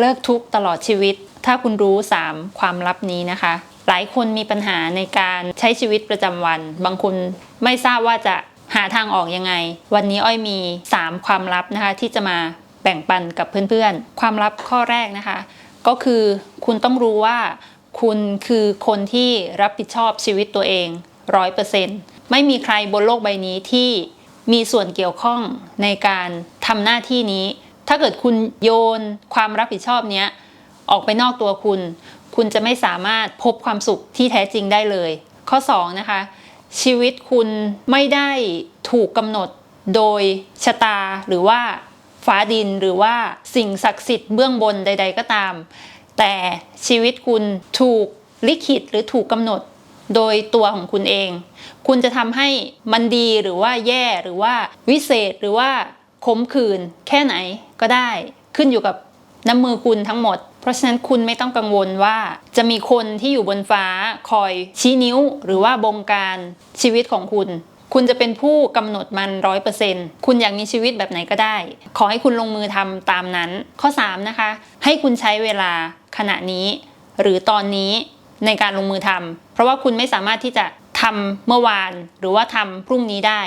เลิกทุกตลอดชีวิต ถ้าคุณรู้ 3 ความลับนี้นะคะ หลายคนมีปัญหาในการใช้ชีวิตประจำวัน บางคนไม่ทราบว่าจะหาทางออกยังไง วันนี้อ้อยมี 3 ความลับนะคะที่จะมาแบ่งปันกับเพื่อนๆ ความลับข้อแรกนะคะ ก็คือคุณต้องรู้ว่าคุณคือคนที่รับผิดชอบชีวิตตัวเองร้อยเปอร์เซ็นต์ไม่มีใครบนโลกใบนี้ที่มีส่วนเกี่ยวข้องในการทำหน้าที่นี้ ถ้าเกิดคุณโยนความรับผิดชอบเนี้ยออกไปนอกตัวคุณ คุณจะไม่สามารถพบความสุขที่แท้จริงได้เลย ข้อ2นะคะชีวิตคุณไม่ได้ถูกกำหนดโดยชะตาหรือว่าฟ้าดินหรือว่าสิ่งศักดิ์สิทธิ์เบื้องบนใด ๆ ก็ตาม แต่ชีวิตคุณถูกลิขิตหรือถูกกำหนดโดยตัวของคุณเอง คุณจะทำให้มันดีหรือว่าแย่หรือว่าวิเศษหรือว่า ขมขืน แค่ไหนก็ได้ ขึ้นอยู่กับน้ำมือคุณทั้งหมด เพราะฉะนั้นคุณไม่ต้องกังวลว่า จะมีคนที่อยู่บนฟ้าคอยชี้นิ้ว หรือว่าบงการชีวิตของคุณ คุณจะเป็นผู้กำหนดมันร้อยเปอร์เซ็นต์คุณอยากมีชีวิตแบบไหนก็ได้ ขอให้คุณลงมือทำตามนั้น ข้อ 3 นะคะ ให้คุณใช้เวลาขณะนี้ หรือตอนนี้ในการลงมือทำเพราะว่าคุณไม่สามารถที่จะ ทำเมื่อวานหรือว่าทำพรุ่งนี้ได้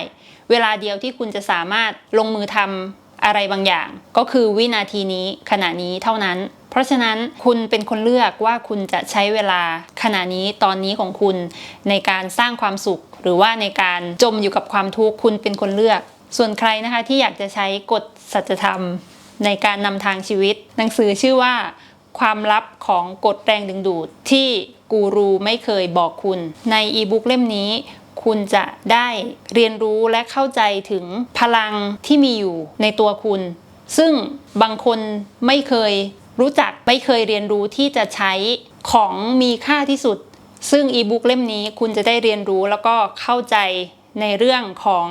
เวลาเดียวที่คุณจะสามารถลงมือทำอะไรบางอย่าง ก็คือวินาทีนี้ขณะนี้เท่านั้น เพราะฉะนั้นคุณเป็นคนเลือกว่าคุณจะใช้เวลาขณะนี้ตอนนี้ของคุณในการสร้างความสุข หรือว่าในการจมอยู่กับความทุกข์คุณเป็นคนเลือก ส่วนใครนะคะที่อยากจะใช้กฎสัจธรรม ในการนำทางชีวิต หนังสือชื่อว่า ความลับของกฎแรงดึงดูดที่กูรูไม่เคยบอกคุณ ในอีบุ๊กเล่มนี้ คุณจะได้เรียนรู้และเข้าใจถึงพลังที่มีอยู่ในตัวคุณ ซึ่งบางคนไม่เคยรู้จักไม่เคยเรียนรู้ที่จะใช้ของมีค่าที่สุด ซึ่งอีบุ๊กเล่มนี้คุณจะได้เรียนรู้แล้วก็เข้าใจในเรื่องของ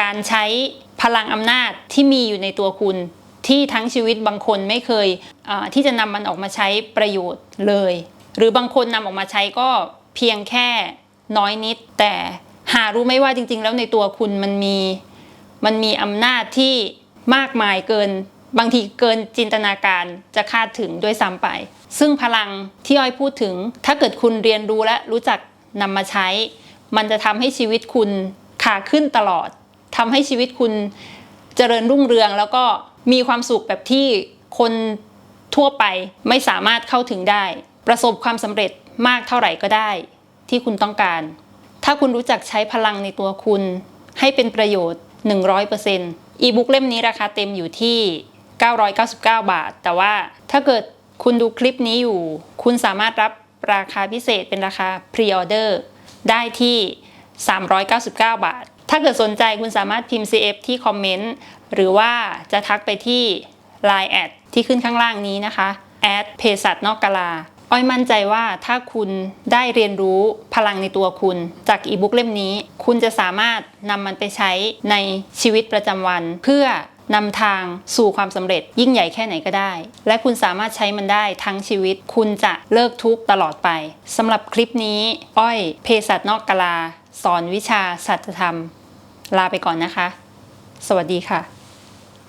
การใช้พลังอำนาจที่มีอยู่ในตัวคุณ ที่ทั้งชีวิตบางคนไม่เคยที่จะนำมันออกมาใช้ประโยชน์เลย หรือบางคนนำออกมาใช้ก็เพียงแค่น้อยนิด แต่หารู้ไหมว่าจริง ๆ แล้วในตัวคุณมันมีมันมีอำนาจที่มากมายเกินบางทีเกินจินตนาการจะคาดถึงด้วยซ้ำไป ซึ่งพลังที่อ้อยพูดถึง ถ้าเกิดคุณเรียนรู้และรู้จักนำมาใช้ มันจะทำให้ชีวิตคุณขาขึ้นตลอดทำให้ชีวิตคุณเจริญรุ่งเรืองแล้วก็ มีความสุขแบบที่คนทั่วไปไม่สามารถเข้าถึงได้ ประสบความสำเร็จมากเท่าไหร่ก็ได้ ที่คุณต้องการ ถ้าคุณรู้จักใช้พลังในตัวคุณ ให้เป็นประโยชน์ 100%อีบุ๊กเล่มนี้ราคาเต็มอยู่ที่ 999 บาท แต่ว่าถ้าเกิดคุณดูคลิปนี้อยู่ คุณสามารถรับราคาพิเศษเป็นราคาพรีออเดอร์ได้ที่ 399 บาท ถ้าเกิดสนใจคุณสามารถพิมพ์ CF ที่คอมเมนต์หรือว่าจะทักไปที่ Line แอดที่ขึ้นข้างล่างนี้นะคะแอดเพสัตนอกกาลาอ้อยมั่นใจว่าถ้าคุณได้เรียนรู้พลังในตัวคุณ จากอีบุ๊กเล่มนี้ คุณจะสามารถนำมันไปใช้ในชีวิตประจำวัน เพื่อนำทางสู่ความสำเร็จยิ่งใหญ่แค่ไหนก็ได้ และคุณสามารถใช้มันได้ทั้งชีวิต คุณจะเลิกทุกข์ตลอดไปสำหรับคลิปนี้ อ้อยเพสัตนอกกาลา สอนวิชาสัจธรรม ลาไปก่อนนะคะ สวัสดีค่ะ